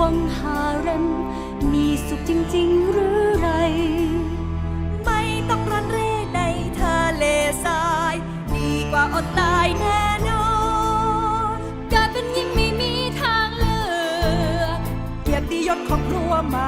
วังหารัน มีสุขจริง ๆ หรือไร ไม่ต้องรันเร่ในทะเลทราย ดีกว่าอดตายแน่นอนการเป็นยิ่งไม่มีทางเลือกเกียรติยศของครัวมา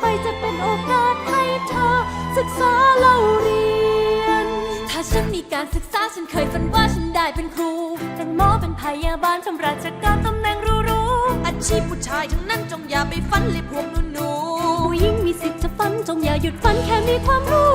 ไปจะเป็นโอกาสให้เธอ ศึกษาเล่าเรียน ถ้าฉันมีการศึกษาฉันเคยฝันว่าฉันได้เป็นครู เป็นหมอเป็นพยาบาลทำราชการตำแหน่งรู้ๆอาชีพผู้ชายทั้งนั้นจงอย่าไปฝันเลยพวกหนูๆผู้หญิงมีสิทธิ์จะฝันจงอย่าหยุดฝันแค่มีความรู้